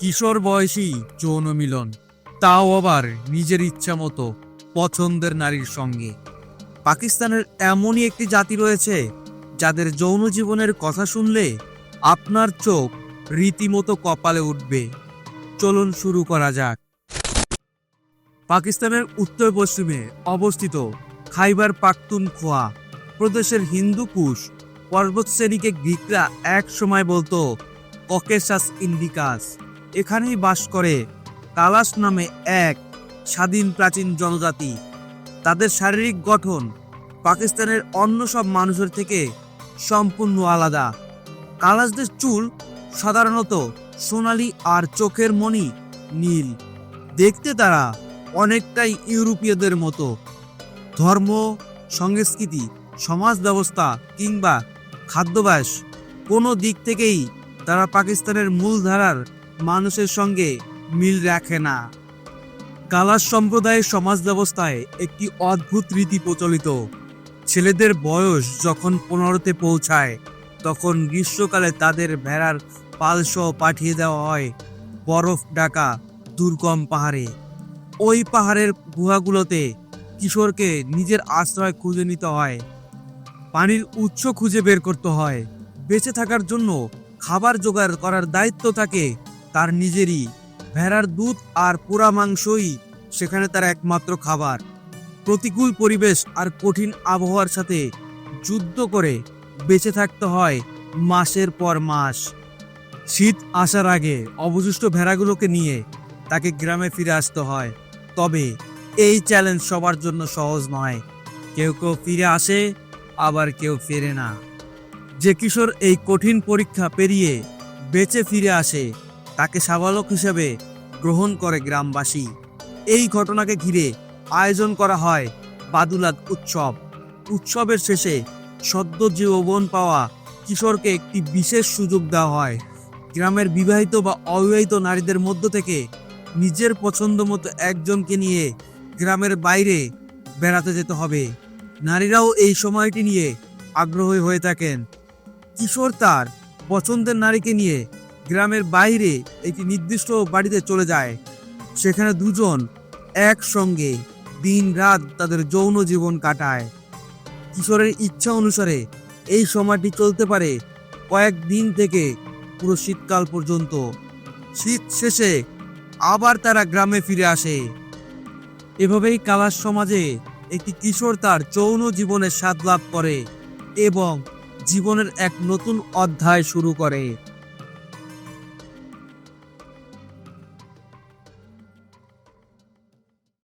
কিশোর বয়সী যৌন মিলন। তাও আবার নিজের ইচ্ছা মতো পছন্দের নারীর সঙ্গে। পাকিস্তানের এমনই একটি জাতি রয়েছে, যাদের যৌন জীবনের কথা শুনলে আপনার চোখ রীতিমতো কপালে উঠবে। চলুন শুরু করা যাক। পাকিস্তানের উত্তর পশ্চিমে অবস্থিত খাইবার পাখতুনখোয়া প্রদেশের হিন্দু কুশ পর্বত শ্রেণীকে গ্রিকরা এক সময় বলতো ককেশাস ইন্ডিকাস। এখানেই বাস করে। কালাস নামে এক স্বাধীন প্রাচীন জনজাতি। তাদের শারীরিক গঠন পাকিস্তানের অন্য সব মানুষের থেকে সম্পূর্ণ আলাদা। কালাসদের চুল সাধারণত সোনালি আর চোখের মণি নীল। দেখতে তারা অনেকটাই ইউরোপীয়দের মতো। ধর্ম, সংস্কৃতি, সমাজ ব্যবস্থা কিংবা খাদ্যাভ্যাস কোনো দিক থেকেই তারা পাকিস্তানের মূলধারার মানুষের সঙ্গে মিল রাখে না। কালাস সম্প্রদায়ের সমাজ ব্যবস্থায় একটি অদ্ভুত রীতি প্রচলিত। ছেলেদের বয়স যখন পনেরোতে পৌঁছায়, তখন গ্রীষ্মকালে তাদের ভেড়ার পালসহ পাঠিয়ে দেওয়া হয় বরফ ডাকা দুর্গম পাহাড়ে। ওই পাহাড়ের গুহাগুলোতে কিশোরকে নিজের আশ্রয় খুঁজে নিতে হয়। পানির উৎস খুঁজে বের করতে হয়। বেঁচে থাকার জন্য খাবার জোগাড় করার দায়িত্ব থাকে তার নিজেরই। ভেড়ার দুধ আর পোড়া মাংসই সেখানে তার একমাত্র খাবার। প্রতিকূল পরিবেশ আর কঠিন আবহাওয়ার সাথে যুদ্ধ করে বেঁচে থাকতে হয় মাসের পর মাস। শীত আসার আগে অবশিষ্ট ভেড়াগুলোকে নিয়ে তাকে গ্রামে ফিরে আসতে হয়। তবে এই চ্যালেঞ্জ সবার জন্য সহজ নয়। কেউ কেউ ফিরে আসে, আবার কেউ ফেরে না। যে কিশোর এই কঠিন পরীক্ষা পেরিয়ে বেঁচে ফিরে আসে তাকে সাবালক হিসেবে গ্রহণ করে গ্রামবাসী। এই ঘটনাকে ঘিরে আয়োজন করা হয় বাদুলাদ উৎসব। উৎসবের শেষে সদ্য জীবন পাওয়া কিশোরকে একটি বিশেষ সুযোগ দেওয়া হয়। গ্রামের বিবাহিত বা অবিবাহিত নারীদের মধ্য থেকে নিজের পছন্দ মতো একজনকে নিয়ে গ্রামের বাইরে বেড়াতে যেতে হবে। নারীরাও এই সময়টি নিয়ে আগ্রহী হয়ে থাকেন। কিশোর তার পছন্দের নারীকে নিয়ে গ্রামের বাইরে একটি নির্দিষ্ট বাড়িতে চলে যায়। সেখানে দুজন একসঙ্গে দিন রাত তাদের যৌন জীবন কাটায়। কিশোরের ইচ্ছা অনুসারে এই সময়টি চলতে পারে কয়েক দিন থেকে পুরো শীতকাল পর্যন্ত। শীত শেষে আবার তারা গ্রামে ফিরে আসে। এভাবেই কালাস সমাজে একটি কিশোর তার যৌন জীবনের স্বাদ লাভ করে এবং জীবনের এক নতুন অধ্যায় শুরু করে।